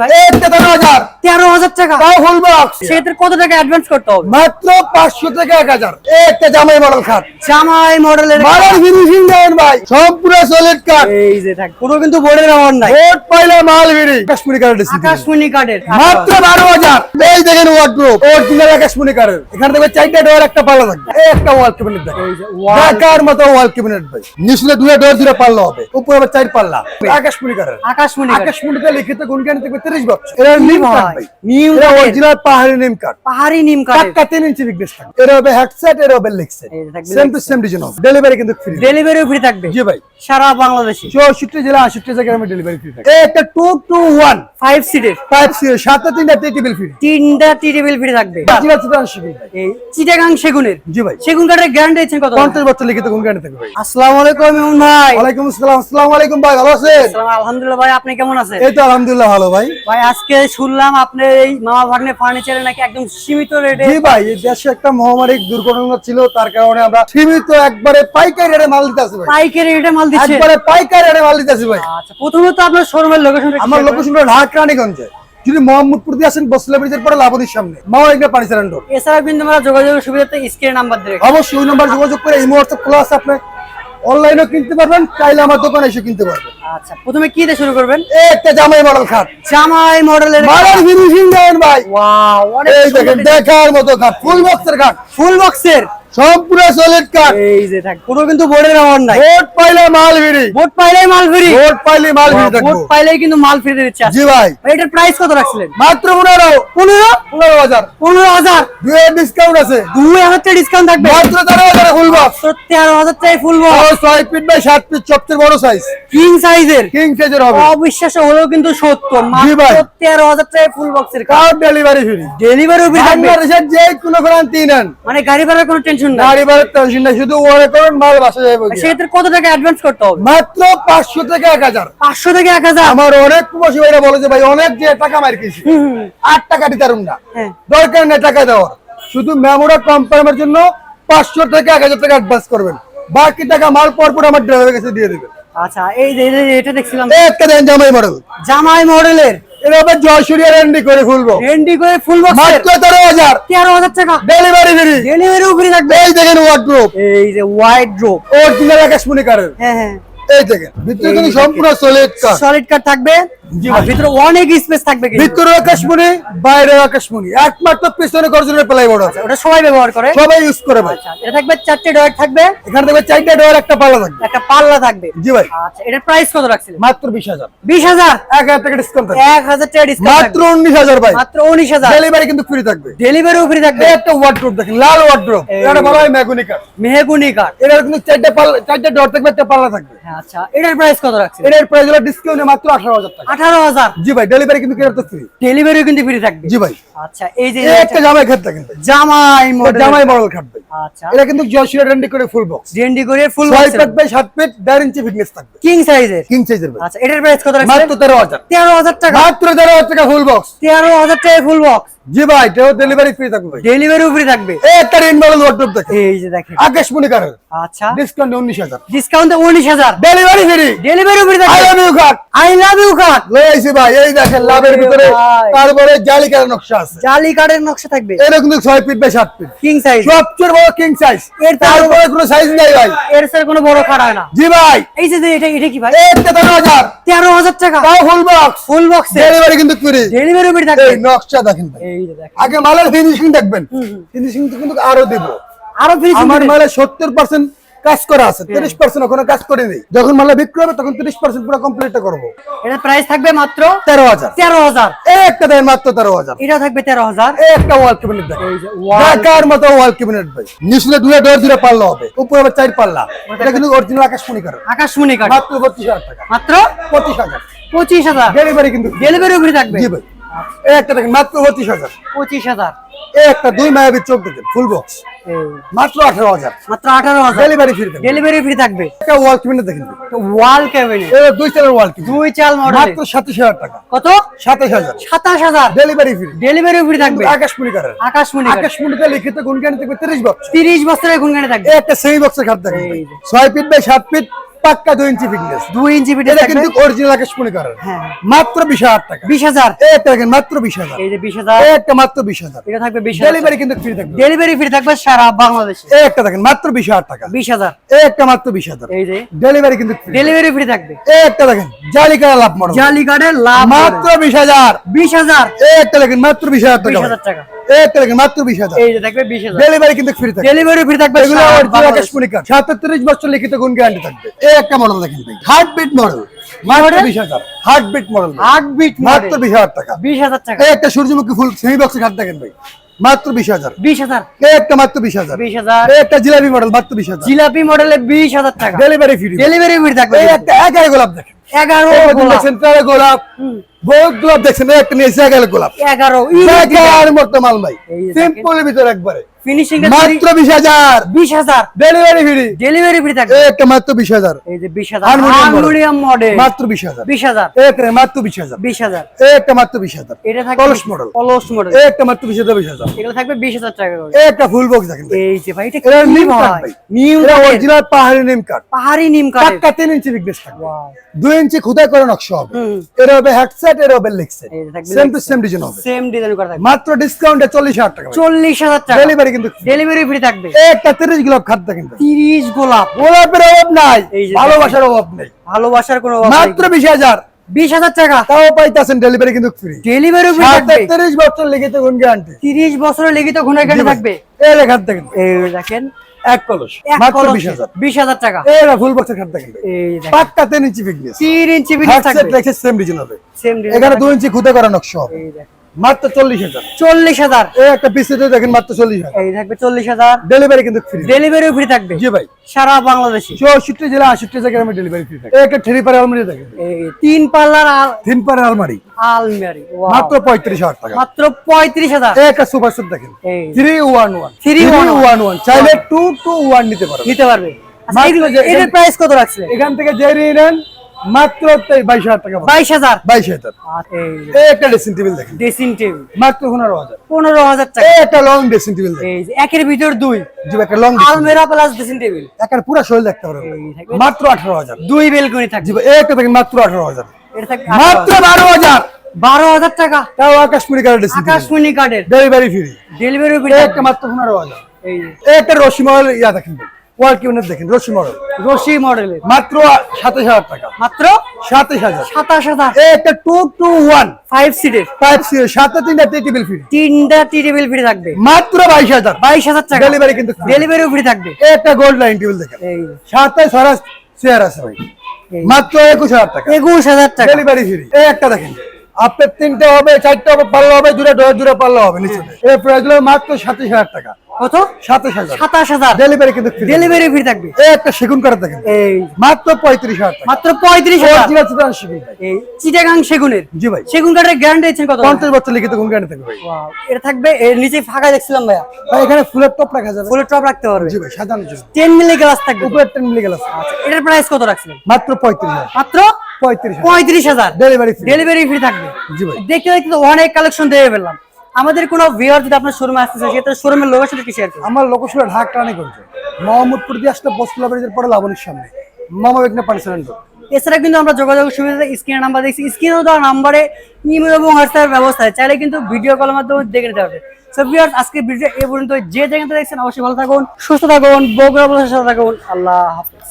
ভাই। একটা তেরো হাজার। টাকা। তাও ফুল বক্স সেক্ষেত্রে কত টাকা অ্যাডভান্স করতে হবে? মাত্র পাঁচশো থেকে এক হাজার। একটা জামাই মডেল খাট। জামাই মডেলের মালের ফিনিশিং দেন ভাই। সম্পূর্ণ সলিড কাট এই যে থাক পুরো কিন্তু বোর্ডের ব্যবহার নাই। ভোট পাইলে মাল ভিড়ি কাশ্মীরি কার্ড আকাশমণি কার্ডের মাত্র বারো হাজার। এই দেখেন ওয়ার্ড্রোপ অরিজিনাল কাশ্মীরি কার্ডের এখানে দেখবে চারটা ডোর একটা পাল্লা থাকবে। একটা ওয়াল ক্যাবিনেট দেখেন এই ঢাকার মতো ওয়াল ক্যাবিনেট ভাই। নিচে দুটো ডোর দুটো পাল্লা হবে। উপরে আবার চার পাল্লা। আকাশমণি কার্ড আকাশমণিতে লিখিত গুণগান থাকবে 30 বছর। এটা নিম নিম অরিজিনাল পাহাড়ি নিম পাহাড়ি নিম কার্ডের টাটকা 3 ইঞ্চি বিগনেস থাকবে এটা হবে হেডসেট এটা হবে সেম টু সেম ডিজাইন হবে। ডেলিভারি কিন্তু ফ্রি ডেলিভারিও ফ্রি থাকবে। জি ভাই। সারা বাংলাদেশে। চৌষট্টি জেলা আষট্টি জায়গায় আমি ডেলিভারি ফ্রি থাকি। একটা টু টু ওয়ান ফাইভ সিটের ফাইভ জিরো সাতটা তিনটা টেবিল ফ্রি তিনটা টি টেবিল ফ্রি থাকবে। শিবির ভাই। এই চিটাগাং সেগুনের। জি ভাই। সেগুন কাঠের গ্যারান্টি দিচ্ছেন কত? পঞ্চাশ বছর লিখিত গুণগান থাকবে ভাই। আসসালামু আলাইকুম ইমন ভাই। ওয়ালাইকুম আসসালাম আসসালামু আলাইকুম ভাই ভালো আছেন? আলহামদুলিল্লাহ ভাই আপনি কেমন আছেন? এই তো আলহামদুলিল্লাহ ভালো ভাই। ভাই আজকে শুনলাম আপনি এই মামা ভাগ্নে ফার্নিচারে নাকি একদম সীমিত রেটে জি ভাই এই দেশে একটা মহামারী দুর্ঘটনা ছিল তার কারণে আমরা সীমিত একবারে পাইকারি রেটে মাল দিতেছি ভাই। পাইকারি রেটে মাল দিচ্ছে? একবারে পাইকারি রেটে মাল দিতেছি ভাই। আচ্ছা প্রথমত আপনার শোরুমের লোকেশন আমার লোকেশন হলো ঢাকা রানীগঞ্জে। যদি মোহাম্মদপুর দিয়ে আসেন বসলে ব্রিজের পরে লাবণীর সামনে। মামা পানি এছাড়া কিন্তু আমরা যোগাযোগের সুবিধাতে স্ক্রিনে নাম্বার রাখি। অবশ্যই ওই নাম্বার যোগাযোগ করে এই মুহূর্তে খোলা আছে আপনি অনলাইনেও কিনতে পারবেন চাইলে আমার দোকানে এসে কিনতে পারবেন। আচ্ছা প্রথমে কি দিয়ে শুরু করবেন? একটা জামাই মডেল খাট। জামাই মডেলের মডেল ফিনিশিং দেন ভাই। ওয়াও অনেক এই দেখেন দেখার মতো খাট ফুল বক্সের খাট। ফুল বক্সের সম্পূর্ণ সলিড কাট এই যে থাক পুরো কিন্তু বোর্ডের নাই। পাইলে মাল ভিড়ি বোর্ড মাল ফ্রি। পাইলে মাল ভিড়ি বোর্ড কিন্তু মাল ফ্রি জি ভাই। এটার প্রাইস কত রাখছিলেন? মাত্র ডিসকাউন্ট আছে। হাজার টাকা ডিসকাউন্ট থাকবে? মাত্র full box box feet by feet সবচেয়ে বড় সাইজ কিং সাইজের কিং সাইজের হবে। অবিশ্বাস্য হলেও কিন্তু সত্য। মাত্র ফুল বক্সের কার ডেলিভারি ফ্রি ডেলিভারি ফ্রি থাকবে। যে কোনো নেন। মানে গাড়ি ভাড়ার কোনো টেনশন নাই। গাড়ি ভাড়ার টেনশন নাই শুধু ওরে করুন মাল বাসা যাবে সেক্ষেত্রে কত টাকা অ্যাডভান্স করতে হবে? মাত্র পাঁচশো থেকে এক হাজার। পাঁচশো থেকে এক হাজার? আমার অনেক প্রবাসী ভাইরা বলে যে ভাই অনেক যে টাকা মার খেয়েছি আট টাকা দিতে না। হ্যাঁ। দরকার নেই টাকা দেওয়ার। শুধু মেমোরা জন্য পাঁচশো থেকে এক হাজার টাকা অ্যাডভান্স করবেন। বাকি টাকা মাল পর পর আমার ড্রাইভারের কাছে দিয়ে দেবেন আচ্ছা এই এটা দেখছিলাম। একটা দেন জামাই মডেল জামাই মডেলের এটা জয়সুরিয়া রেন্ডি করে ফুলবো এন্ডি করে ফুলবো মাত্র তেরো হাজার। তেরো হাজার টাকা। ডেলিভারি ফ্রি ডেলিভারি ফ্রি থাকবে। এই দেখেন ওয়ার্ড্রোপ এই যে হোয়াইট ড্রপ অরিজিনাল আকাশমণি কারের হ্যাঁ হ্যাঁ। এই দেখেন ভিতরে কিন্তু সম্পূর্ণ সলিড কার সলিড কাট থাকবে। ভিতরে অনেক স্পেস থাকবে কিন্তু। ভিতরে আকাশমণি বাইরে আকাশমণি। একমাত্র পিছনে গর্জনের প্লাই বোর্ড আছে। ওটা সবাই ব্যবহার করে। সবাই ইউজ করে ভাই। এটা থাকবে চারটে ডয়ার থাকবে। এখানে দেখবে চারটা ডোর একটা পাল্লা থাকবে। একটা পাল্লা থাকবে। জি ভাই। আচ্ছা এটার প্রাইস কত রাখছিলেন? মাত্র টাকা ডিসকাউন্ট টাকা ডিসকাউন্ট মাত্র ভাই। মাত্র ডেলিভারি কিন্তু ফ্রি থাকবে। ডেলিভারিও ফ্রি থাকবে। একটা ওয়ার্ড্রোপ দেখেন লাল ওয়ার্ড্রোপ। এটা বলা হয় ম্যাগুনি কার মেহগুনি কাঠ এটার কিন্তু চারটা পাল্লা চারটা ডোর থাকবে একটা পাল্লা থাকবে। আচ্ছা এটার প্রাইস কত রাখছিলেন? এটার প্রাইস হলো ডিসকাউন্টে মাত্র আঠারো হাজার টাকা। আঠারো হাজার। জি ভাই ডেলিভারি কিন্তু কেনার ফ্রি ডেলিভারিও কিন্তু ফ্রি থাকবে। জি ভাই। আচ্ছা এই যে একটা জামাই খাট জামাই জামাই মডেল খাট ভাই। আচ্ছা। এটা কিন্তু জয়সুরিয়া রেন্ডি করে ফুল বক্স ডেন্ডি করে ফুল ছয় ফিট বাই সাত ফিট দেড় ইঞ্চি ফিটনেস থাকবে। কিং সাইজের কিং সাইজের ভাই। আচ্ছা এটার প্রাইস কত মাত্র টাকা। মাত্র তেরো হাজার টাকা ফুল বক্স তেরো হাজার টাকা ফুল বক্স জি ভাই এটাও ডেলিভারি ফ্রি থাকবে ভাই। ডেলিভারিও ফ্রি থাকবে। একটা রেন মডেল ওয়ার্ড্রোপ দেখেন। এই যে দেখেন। আকাশমণি কারের আচ্ছা। ডিসকাউন্ট উনিশ হাজার। ডিসকাউন্ট উনিশ হাজার। Delivery free ডেলিভারিও free I love you card I love you আইছি ভাই এই দেখেন লাভের ভিতরে তারপরে জালি কারের নকশা আছে। জালি কার্ডের নকশা থাকবে। এটা কিন্তু ছয় ফিট বাই সাত ফিট কিং সাইজ সবচেয়ে বড় কিং সাইজ এর তার- তারপরে কোনো সাইজ নাই ভাই। এর স্যার কোনো বড় কার্ড হয় না। জি ভাই। এই যে এটা এটা কি ভাই? এই একটা তেরো হাজার। তেরো হাজার টাকা। তাও ফুল বক্স ফুল বক্সে ডেলিভারি কিন্তু ফ্রি ডেলিভারিও ফ্রি থাকবে। এই নকশা দেখেন ভাই। আগে মালের ফিনিশিং দেখবেন। ফিনিশিং তো কিন্তু আরও দেব। আরও ফ্রি আমার মালে সত্তর পার্সেন্ট কাজ করা আছে তিরিশ পার্সেন্ট ওখানে কাজ করে নেই যখন মালে বিক্রি হবে তখন তিরিশ পার্সেন্ট পুরো কমপ্লিট করব। এটার প্রাইস থাকবে মাত্র তেরো হাজার। তেরো হাজার। এই একটা দেয় মাত্র তেরো হাজার। এটা থাকবে তেরো হাজার। এই একটা ওয়াল ক্যাবিনেট wall- ঢাকার মতো ওয়াল ক্যাবিনেট ভাই। নিচলে ডোর পাল্লা হবে। উপরে আবার চার পাল্লা। এটা কিন্তু অরিজিনাল আকাশমণি কার আকাশমণি কার্ড মাত্র বত্রিশ হাজার টাকা। মাত্র? পঁচিশ হাজার। পঁচিশ হাজার। ডেলিভারি কিন্তু। ডেলিভারিও ফ্রি থাকবে। জি ভাই। একটা দেখেন মাত্র পঁচিশ হাজার। পঁচিশ হাজার। একটা দুই মায়াবীর চোখ দেখেন ফুল বক্স মাত্র আঠারো হাজার। মাত্র আঠারো হাজার। ডেলিভারি ফ্রি ডেলিভারি ফ্রি থাকবে। একটা ওয়াল কিনে দেখেন। ওয়াল ক্যাবিনেট দুই চালের ওয়াল দুই চাল মডেল মাত্র সাতাশ হাজার টাকা। কত? সাতাশ হাজার। সাতাশ হাজার। ডেলিভারি ফ্রি ডেলিভারি ফ্রি থাকবে। আকাশমণি কারের আকাশমণি আকাশমণিতে লিখিত গুণগান থাকবে তিরিশ বছর তিরিশ বছরের গুনগানে থাকবে। একটা সেমি বক্সের খাট এই ছয় ফিট বাই সাত ফিট পাক্কা দুই ইঞ্চি ফিটনেস দুই ইঞ্চি পিঠে এটা কিন্তু অরিজিনাল আকাশমণি কারের হ্যাঁ। মাত্র বিশ হাজার টাকা। বিশ হাজার। এই একটা দেখেন মাত্র বিশ হাজার। এই যে বিশ হাজার। একটা মাত্র বিশ হাজার। এটা থাকবে বিশ ডেলিভারি কিন্তু ফ্রি থাকবে। ডেলিভারি ফ্রি থাকবে সারা বাংলাদেশে। এই একটা দেখেন মাত্র বিশ হাজার টাকা। বিশ হাজার। এই একটা মাত্র বিশ হাজার। এই যে। ডেলিভারি কিন্তু। ডেলিভারি ফ্রি থাকবে। এই একটা দেখেন জালিকারা লাভ মডেল জালি কার্ডের লাভ মাত্র বিশ হাজার। বিশ হাজার। এই একটা দেখেন মাত্র টাকা। টাকা। একটা দেখেন মাত্র বিশ হাজার। এই যে থাকবে ডেলিভারি কিন্তু ফ্রি থাকবে। ডেলিভারি ফ্রি থাকবে এগুলো সারা অরিজিনাল বাংলাদেশে। আকাশমণি কার্ড সাতত্রিশ বছর লিখিত গুণ গ্যারান্টি থাকবে। এই একটা মডেল দেখেন মাত্র বিশ হাজার। হার্টবিট মডেল আট বিট মাত্র বিশ হাজার টাকা। বিশ হাজার টাকা। এই একটা সূর্যমুখী ফুল সেমি বক্সের খাট দেখেন ভাই। মাত্র বিশ হাজার। বিশ হাজার। একটা মাত্র বিশ হাজার। বিশ হাজার। একটা জিলাপি মডেল মাত্র বিশ হাজার। জিলাপি মডেলে বিশ হাজার টাকা। ডেলিভারি ফ্রি ডেলিভারি ফ্রি থাকবে। একটা এগারো গোলাপ দেখেন। এগারো। দেখছেন তেরো গোলাপ। বহুত গোলাপ দেখছেন একটা নিয়েছে এগারো গোলাপ। এগারো। মতো মাল ভাই। সিম্পলের ভিতরে একবারে। ফিনিশিং মাত্র বিশ হাজার ডেলিভারি ফ্রি ডেলিভারি ফ্রি থাকবে একটা মাত্র এই যে। হারমোনিয়াম মডেল একটা একটা এটা থাকবে কলস মডেল কলস মডেল একটা থাকবে টাকা করে একটা ফুল বক্স দেখেন এই যে ভাই এটা এটা নিম কাঠ ভাই ভাই নিম এটা অরিজিনাল পাহাড়ি নিম কাঠ পাহাড়ি নিম তিন ইঞ্চি বিগনেস থাকবে ইঞ্চি খুদাই করে নকশা হবে। এর হবে হেডসেট এর হবে লেগ সেট এই যে থাকবে সেম টু সেম ডিজাইন হবে সেম ডিজাইন করা থাকবে মাত্র ডিসকাউন্টে চল্লিশ হাজার টাকা চল্লিশ হাজার টাকা ডেলিভারি কিন্তু ডেলিভারি ফ্রি থাকবে। একটা তিরিশ গোলাপ খাদ্য কিন্তু। তিরিশ গোলাপ। গোলাপের অভাব নাই ভালোবাসার অভাব নেই। ভালোবাসার কোনো অভাব মাত্র বিশ হাজার। টাকা? তাও পাইতেছেন ডেলিভারি কিন্তু ফ্রি ডেলিভারি ফ্রি থাকবে। তিরিশ বছর লিখিত গুণ গ্যারান্টি তিরিশ বছরের লিখিত ঘুরে কেটে থাকবে। এই লেখার দেখেন এই দেখেন। এক কলস। মাত্র কলসে। বিশ হাজার। বিশ হাজার টাকা। এই ফুল বক্সের খাদ্য দেখেন এই পাক্কা তিন ইঞ্চি ফিটনেস তিন ইঞ্চি বিট থাকবে। সেম ডিজাইন হবে। সেম এখানে দুই ইঞ্চি খুদে করা নকশা হবে। এই দেখেন। মাত্র চল্লিশ হাজার। চল্লিশ হাজার। এই একটা পিসিতে দেখেন মাত্র চল্লিশ হাজার। এই থাকবে চল্লিশ হাজার। ডেলিভারি কিন্তু ফ্রি ডেলিভারি ফ্রি থাকবে। জি ভাই। সারা বাংলাদেশে। চৌষট্টি জেলা আষট্টি জায়গায় আমি ডেলিভারি ফ্রি থাকি। এই একটা থ্রি পার আলমারি দেখেন। তিন পাল্লার তিন পারের আলমারি আলমারি মাত্র পঁয়ত্রিশ হাজার টাকা। মাত্র পঁয়ত্রিশ হাজার। একটা সুপার সেট দেখেন। Three one one 311 one one চাইলে টু টু ওয়ান নিতে পারো। নিতে পারবে। এটার প্রাইস কত রাখছে? এখান থেকে যে নিয়ে নেন মাত্র বাইশ হাজার টাকা বাইশ হাজার? বাইশ হাজার। এই এই একটা ড্রেসিং টেবিল দেখেন। ড্রেসিং টেবিল মাত্র পনেরো হাজার। পনেরো হাজার টাকা। একটা লং ড্রেসিং টেবিল একের ভিতর দুই। জি একটা লং আলমেরা প্লাস ড্রেসিং টেবিল পুরো শরীর দেখতে পারবেন মাত্র আঠারো হাজার। দুই বেলকনি থাকবে। জি একটা দেখেন মাত্র আঠারো হাজার। মাত্র বারো হাজার। বারো হাজার টাকা। তাও আকাশমণি টেবিল আকাশমণি কার্ডের ডেলিভারি ফ্রি ডেলিভারি ফ্রি একটা মাত্র পনেরো হাজার। এই একটা রশি ইয়া দেখেন। কিউনেট দেখেন? রশি মডেল রশি মডেলের মাত্র সাতাশ হাজার টাকা। মাত্র? সাতাশ হাজার। সাতাশ হাজার। একটা টু টু ওয়ান ফাইভ সিটের ফাইভ সিরিজ সাথে তিনটা টি টেবিল ফ্রি তিনটা টি টেবিল ফ্রি থাকবে। মাত্র বাইশ হাজার। বাইশ হাজার টাকা। ডেলিভারি কিন্তু। ডেলিভারিও ফ্রি থাকবে। একটা গোল্ড লাইন টেবিল দেখেন। সাথে সারা চেয়ার আছে ভাই। মাত্র একুশ হাজার টাকা। একুশ হাজার টাকা। ডেলিভারি ফ্রি একটা দেখেন। আপনার তিনটে হবে চারটে হবে পাল্লা হবে দুটো ডোর দুটো পাল্লা হবে নিচে। প্রাইসগুলো মাত্র সাতাশ হাজার টাকা। কত? সাতাশ হাজার। সাতাশ হাজার। ডেলিভারি কিন্তু ডেলিভারি ফ্রি থাকবে। এই একটা সেগুন কাঠ দেখেন। এই। মাত্র পঁয়ত্রিশ হাজার মাত্র পঁয়ত্রিশ হাজার। অরিজিনাল সেগুন। এই চিটাগাং সেগুনের। জি ভাই। সেগুন কাঠের গ্যারান্টি দিচ্ছেন কত? পঞ্চাশ বছর লিখিত গুণ গাড়ি থাকবে। এটা থাকবে এর নিচে ফাঁকা দেখছিলাম ভাইয়া। ভাই এখানে ফুলের টপ রাখা যাবে। ফুলের টপ রাখতে পারবে। জি ভাই সাজানোর টেন মিলি গ্লাস থাকবে। উপরে টেন মিলি গেল আচ্ছা এটার প্রাইস কত রাখছিলেন? মাত্র পঁয়ত্রিশ হাজার। মাত্র পঁয়ত্রিশ হাজার। ডেলিভারি ডেলিভারি ফ্রি থাকবে। দেখতে দেখতে অনেক কালেকশন দিয়ে ফেললাম। আমাদের কোনো ভিউয়ার যদি আপনার শোরুমে আসতে চায় সেটা শোরুমের লোকেশনটা কি শেয়ার করুন। আমার লোকেশন ঢাক মোহাম্মদপুর দিয়ে পরে লাবণীর সামনে। মামা বেগনা পানি সিলিন্ডার এছাড়া কিন্তু আমরা যোগাযোগের সুবিধা স্ক্রিনের নাম্বার দেখছি। স্ক্রিনেও দেওয়া নাম্বারে ইমেল এবং হোয়াটসঅ্যাপ ব্যবস্থা আছে। চাইলে কিন্তু ভিডিও কলের মাধ্যমে দেখে নিতে হবে সো ভিউয়ার্স আজকে ভিডিও এ পর্যন্ত যে যেখানে দেখছেন অবশ্যই ভালো থাকুন সুস্থ থাকুন বগুড়া বলার সাথে থাকুন। আল্লাহ হাফেজ।